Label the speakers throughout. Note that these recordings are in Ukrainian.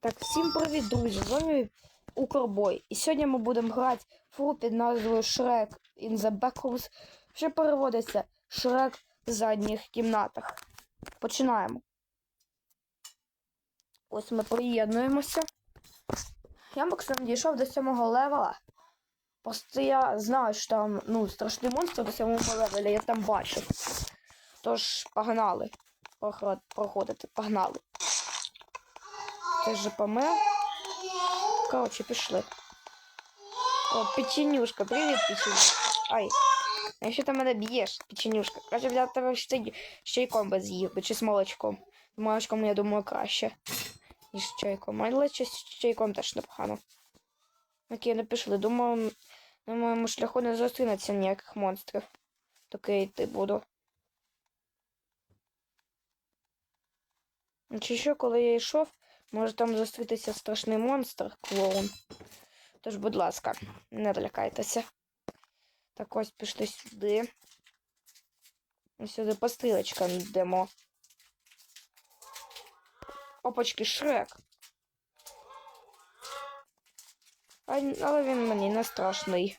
Speaker 1: Так, всім привіт, друзі! З вами Укрбой. І сьогодні ми будемо грати в під назвою Shrek in the Backrooms, що переводиться Шрек в задніх кімнатах. Починаємо. Ось ми приєднуємося. Я максимум дійшов до сьомого левела. Просто я знаю, що там ну, страшний монстр до сьомого левеля, я там бачив. Тож, погнали. Проходити, погнали. Це ж помер. Коротше, пішли. О, печенюшка, привіт, печенюшка. Ай. А якщо ти мене б'єш, печенюшка. Краще взяти тебе ще, й- з чайком без їду, чи з молочком. З молочком, я думаю, краще, ніж з чайком. Але чи з чайком теж непогано. Окей, ну пішли. Думаю, на моєму шляху не зустрінеться ніяких монстрів. Таке йти буду. Чи що, коли я йшов, може там зустрітися страшний монстр, клоун. Тож, будь ласка, не долякайтеся. Так ось пішли сюди. Ось Сюди по стрілочкам йдемо. Опачки, шрек. А, але він мені не страшний.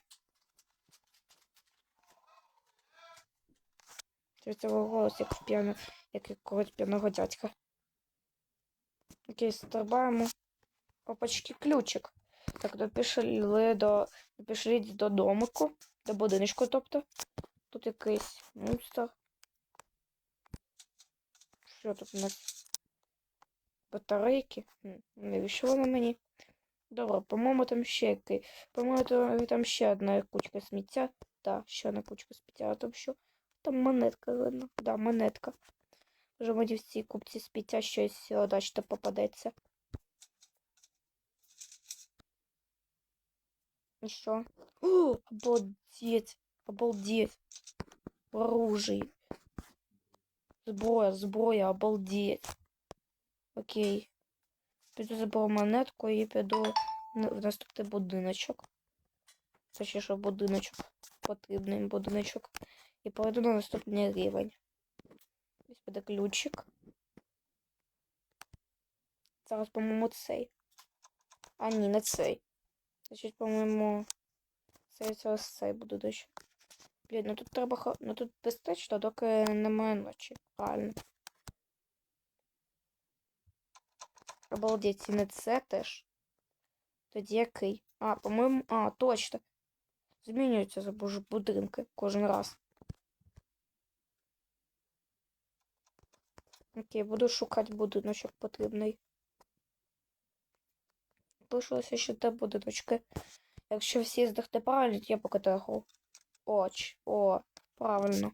Speaker 1: Це цього голос, як п'яно, як якогось п'яного дядька. Окей, стрибаємо. Опачки, ключик. Так, допішли до. Допішліть до домику, до будиночку, тобто. Тут якийсь монстр. Що тут у нас? Батарейки? Навіщо вони мені? Добре, по-моєму, там ще який. По-моєму, там ще одна кучка сміття. Так, ще одна кучка сміття, а там що? Там монетка видно. Да, монетка. Вже мені в купці сміття щось удачно попадеться. І що? О, обалдеть! Обалдеть! Оружие. Зброя, зброя, обалдеть. Окей. Піду заберу монетку і піду в наступний будиночок. Точніше, будиночок. Потрібний будиночок. І пройду на наступний рівень. Ось буде ключик. Зараз, по-моєму, цей. А, ні, не цей. Значить, по-моєму, це зараз цей будиночок. Блін, ну тут треба хо- ну тут безпечно, доки немає ночі. Правильно. Обалдеть, і не це теж. Тоді який? А, по-моєму. А, точно. Змінюються за боже будинки кожен раз. Окей, буду шукати будиночок потрібний. Лишилося ще те будиночки. Якщо всі здохне правильно, то я покатаю гру. Оч, о, правильно.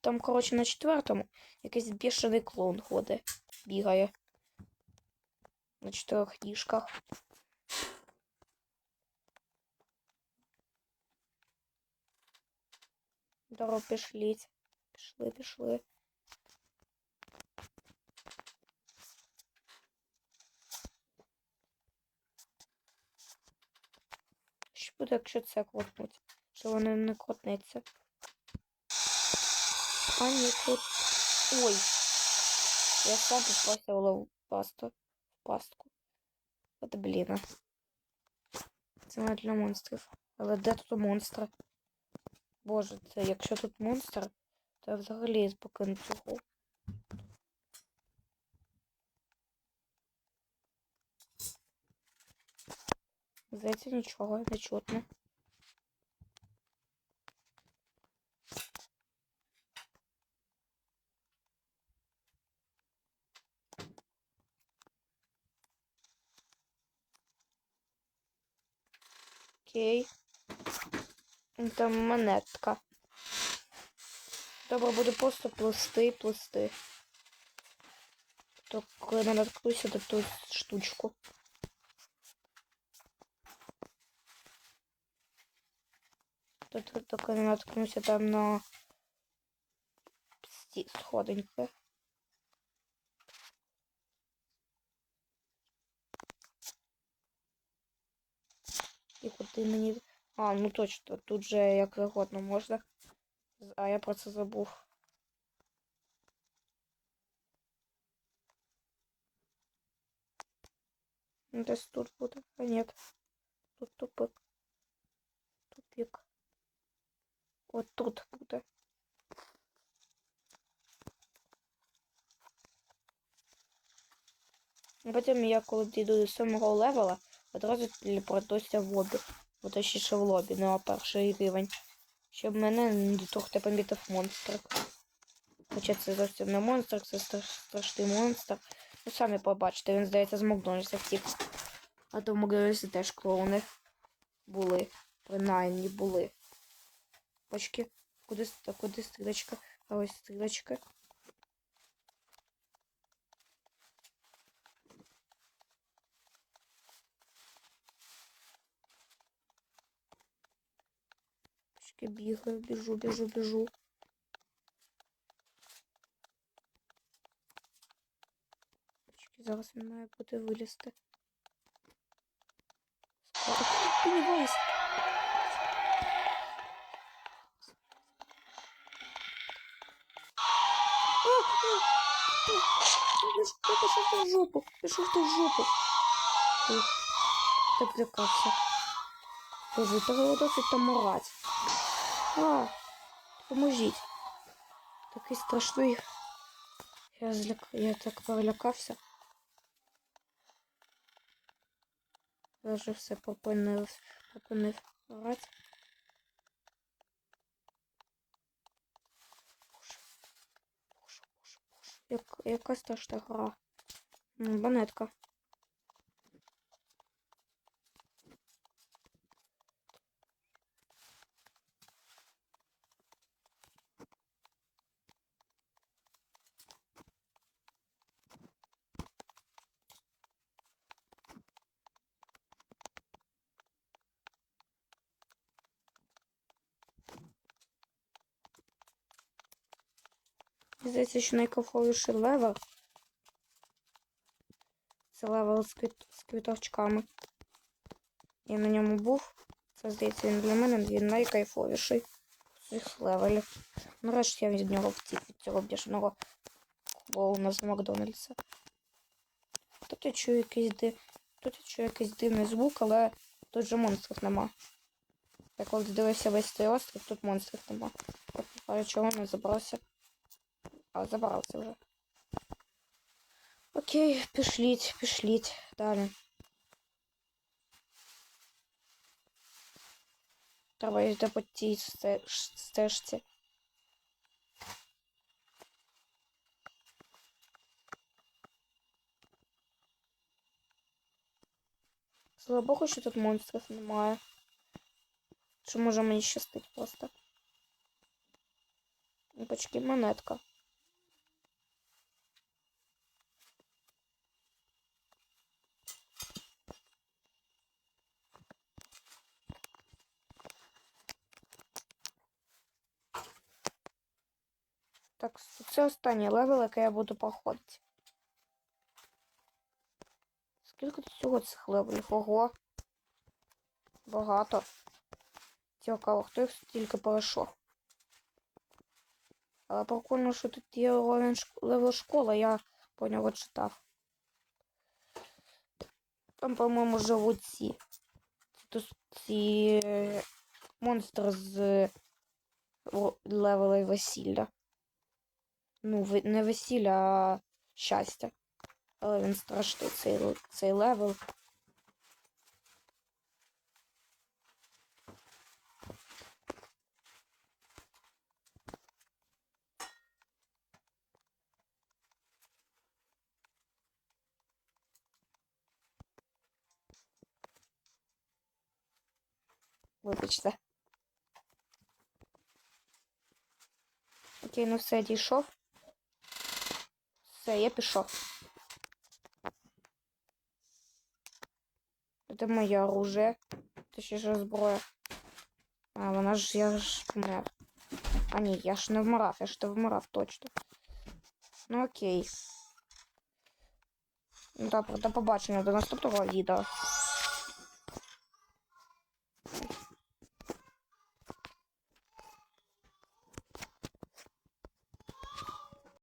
Speaker 1: Там, коротше, на четвертому якийсь бішений клоун ходить, бігає. На чотирьох ніжках. Здорово, пішліть. Пішли, пішли. Що буде, якщо це крутнуть? Що воно не крутнеться? А ні, тут. Ой. Я сам попався в пасту. В пастку. От блін. Це не для монстрів. Але де тут монстри? Боже, це якщо тут монстр, то взагалі цю гру. Здається, нічого не чутно. Окей. Там монетка. Добре, буду просто плести, плести. То коли не наткнуся до ту штучку. Тут тільки не наткнуся там на сходинки. І куди мені. А, ну точно, тут же як вигодно можна. А я про це забув. Ну, десь тут буде. А ні. Тут тупик. Тупик. От тут буде. Потім я коли дійду до 7 левела, одразу телепортуюся в обіг. Бо точніше в лобі, ну а перший рівень. Щоб мене не трохи помітив монстр. Хоча це зовсім не монстр, це страш- страшний монстр. Ну самі побачите, він здається з Макдональдса втік. А то в Макдональдсі теж клоуни були. Принаймні були. Очки. Куди, куди стрілочка? А ось стрілочка. Очки бігаю, біжу, біжу, біжу. Очки, зараз він має бути вилізти. Скоро. Ти не вилізь! Я пішов ти в жопу, пішов ти в жопу. Ух, так злякався. Боже, та досить там морать. А, поможіть. Такий страшний. Я зляк... Я так перелякався. Я вже все попинив, попинив боже. Як, яка страшна гра. Банетка. Здається, що найкайфовіший левел. Це левел з, квіт... з квіточками. Я на ньому був. Це, здається, він для мене він найкайфовіший з цих левелів. Нарешті я від нього втік від цього бішеного клоуна з Макдональдса. Тут я чую якийсь ди... Тут я чую якийсь дивний звук, але тут же монстрів нема. Я коли дивився весь цей острів, тут монстрів нема. От, чого не забрався? А, забрався вже. Окей, пішліть, пішліть. Далі. Треба йти по тій стежці. Слава Богу, що тут монстрів немає. Що може мені щастить просто. Опачки, монетка. Так, це останній левел, який я буду проходити. Скільки тут всього цих левелів? Ого. Багато. Цікаво, хто їх стільки пройшов. Але прикольно, що тут є левел школа, я по нього читав. Там, по-моєму, живуть ці. Тут ці е, монстри з е, о- весілля. Ну, не весілля, а щастя. Але він страшний цей, цей левел. Вибачте. Окей, ну все, дійшов. Все, я пішов. Це моє оружие. Точніше зброя. А, вона ж я ж вмер. А ні, я ж не вмирав, я ж не вмирав точно. Ну окей. Ну, Добре, до побачення, до наступного відео.